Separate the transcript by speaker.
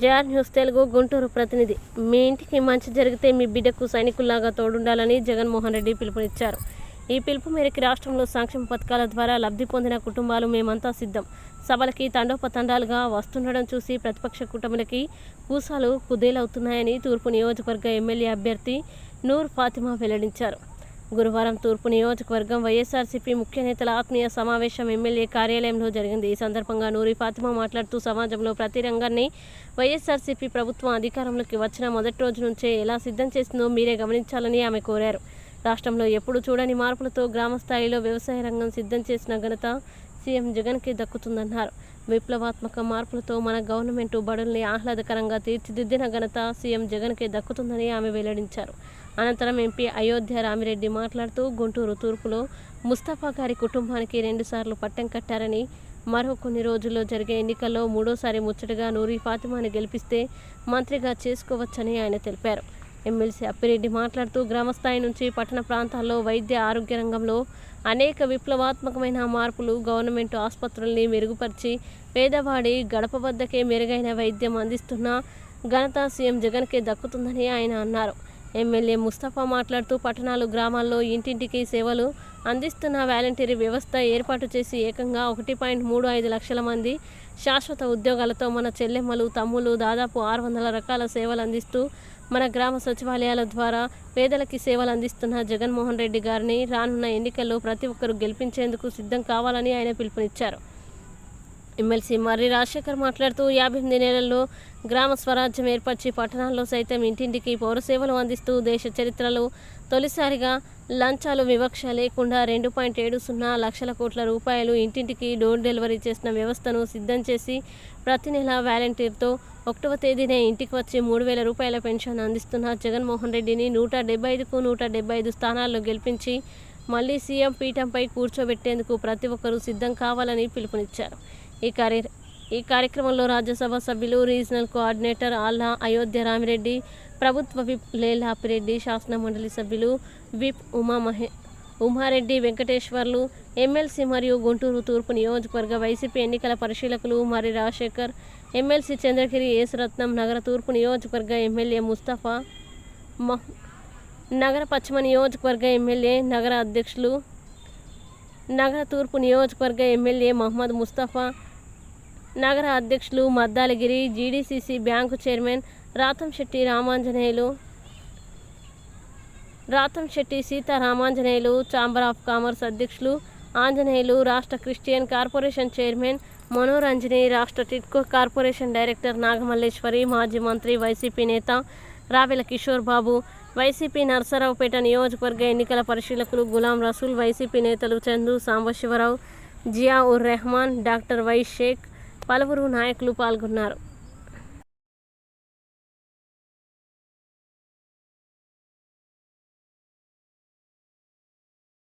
Speaker 1: JR news Telugu Guntur ప్రతినిధి. మీ ఇంటికి మంచి జరిగితే మీ బిడ్డకు సైనికుల్లాగా తోడుండాలని జగన్మోహన్ రెడ్డి పిలుపునిచ్చారు. ఈ పిలుపు మేరకు రాష్ట్రంలో సంక్షేమ పథకాల ద్వారా లబ్ధి పొందిన కుటుంబాలు మేమంతా సిద్ధం. సభలకి తండోపతండాలుగా వస్తుండడం చూసి ప్రతిపక్ష కూటమిలకి కూసాలు కుదేలవుతున్నాయని తూర్పు నియోజకవర్గ ఎమ్మెల్యే అభ్యర్థి నూర్ ఫాతిమా వెల్లడించారు. గురువారం తూర్పు నియోజకవర్గం వైఎస్ఆర్సీపీ ముఖ్య నేతల ఆత్మీయ సమావేశం ఎమ్మెల్యే కార్యాలయంలో జరిగింది. ఈ సందర్భంగా నూరి ఫాతిమా మాట్లాడుతూ సమాజంలో ప్రతి రంగాన్ని వైఎస్ఆర్సీపీ ప్రభుత్వం అధికారంలోకి వచ్చిన మొదటి రోజు నుంచే ఎలా సిద్ధం చేసిందో మీరే గమనించాలని ఆమె కోరారు. రాష్ట్రంలో ఎప్పుడు చూడని మార్పులతో గ్రామ స్థాయిలో వ్యవసాయ రంగం సిద్ధం చేసిన ఘనత సీఎం జగన్కి దక్కుతుందన్నారు. విప్లవాత్మక మార్పులతో మన గవర్నమెంట్ బడుల్ని ఆహ్లాదకరంగా తీర్చిదిద్దిన ఘనత సీఎం జగన్కి దక్కుతుందని ఆమె వెల్లడించారు. అనంతరం ఎంపీ అయోధ్య రామిరెడ్డి మాట్లాడుతూ గుంటూరు తూర్పులో ముస్తఫా గారి కుటుంబానికి రెండుసార్లు పట్టం కట్టారని మరో కొన్ని రోజుల్లో జరిగే ఎన్నికల్లో మూడోసారి ముచ్చటగా నూరి ఫాతిమాని గెలిపిస్తే మంత్రిగా చేసుకోవచ్చని ఆయన తెలిపారు. ఎమ్మెల్సీ అప్పిరెడ్డి మాట్లాడుతూ గ్రామస్థాయి నుంచి పట్టణ ప్రాంతాల్లో వైద్య ఆరోగ్య రంగంలో అనేక విప్లవాత్మకమైన మార్పులు గవర్నమెంట్ ఆసుపత్రుల్ని మెరుగుపరిచి పేదవాడి గడప వద్దకే మెరుగైన వైద్యం అందిస్తున్న ఘనత సీఎం జగన్కే దక్కుతుందని ఆయన అన్నారు. ఎమ్మెల్యే ముస్తఫా మాట్లాడుతూ పట్టణాలు గ్రామాల్లో ఇంటింటికి సేవలు అందిస్తున్న వాలంటీర్ వ్యవస్థ ఏర్పాటు చేసి ఏకంగా ఒకటి పాయింట్ మూడు ఐదు లక్షల మంది శాశ్వత ఉద్యోగాలతో మన చెల్లెమ్మలు తమ్ములు దాదాపు ఆరు వందల రకాల సేవలు అందిస్తూ మన గ్రామ సచివాలయాల ద్వారా పేదలకి సేవలు అందిస్తున్న జగన్మోహన్ రెడ్డి గారిని రానున్న ఎన్నికల్లో ప్రతి ఒక్కరూ గెలిపించేందుకు సిద్ధం కావాలని ఆయన పిలుపునిచ్చారు. ఎమ్మెల్సీ మర్రి రాజశేఖర్ మాట్లాడుతూ యాభై ఎనిమిది నెలల్లో గ్రామ స్వరాజ్యం ఏర్పరిచి పట్టణాల్లో సైతం ఇంటింటికి పౌర సేవలు అందిస్తూ దేశ చరిత్రలో తొలిసారిగా లంచాలు వివక్ష లేకుండా రెండు పాయింట్ ఏడు సున్నా లక్షల కోట్ల రూపాయలు ఇంటింటికి డోర్ డెలివరీ చేసిన వ్యవస్థను సిద్ధం చేసి ప్రతి నెల వాలంటీర్తో ఒకటవ తేదీనే ఇంటికి వచ్చి మూడు వేల రూపాయల పెన్షన్ అందిస్తున్న జగన్మోహన్ రెడ్డిని నూట డెబ్బై ఐదుకు నూట డెబ్బై ఐదు స్థానాల్లో గెలిపించి మళ్ళీ సీఎం పీఠంపై కూర్చోబెట్టేందుకు ప్రతి ఒక్కరూ సిద్ధం కావాలని పిలుపునిచ్చారు. ఈ కార్య ఈ కార్యక్రమంలో రాజ్యసభ సభ్యులు రీజనల్ కోఆర్డినేటర్ ఆల్లా అయోధ్య రామిరెడ్డి ప్రభుత్వ విప్ లేలాపిరెడ్డి శాసన మండలి సభ్యులు విప్ ఉమా మహే ఉమారెడ్డి వెంకటేశ్వర్లు ఎమ్మెల్సీ మరియు గుంటూరు తూర్పు నియోజకవర్గ వైసీపీ ఎన్నికల పరిశీలకులు మరి రాజశేఖర్ ఎమ్మెల్సీ చంద్రగిరి యేసరత్నం నగర తూర్పు నియోజకవర్గ ఎమ్మెల్యే ముస్తఫా మహ్ నగర పశ్చిమ నియోజకవర్గ ఎమ్మెల్యే నగర అధ్యక్షులు నగర తూర్పు నియోజకవర్గ ఎమ్మెల్యే మహమ్మద్ ముస్తఫా నగర అధ్యక్షులు Maddaligiri GDCC bank chairman Ratamsetty Ramanjaneyulu Ratamsetty Seetharamanjaneyulu chamber of commerce అధ్యక్షులు ఆంజనేయులు రాష్ట్ర క్రిస్టియన్ కార్పొరేషన్ చైర్మన్ మనోరంజని రాష్ట్ర టిట్కో కార్పొరేషన్ డైరెక్టర్ నాగమల్లేశ్వరి మాజీ మంత్రి వైసీపీ నేత రావెల కిషోర్ బాబు వైసీపీ నర్సరావుపేట నియోజకవర్గ ఎన్నికల పరిశీలకులు గులాం రసూల్ వైసీపీ నేతలు చందు సాంబశివరావు జియా ఉర్ రెహమాన్ డాక్టర్ వై షేక్ పలువురు నాయకులు పాల్గొన్నారు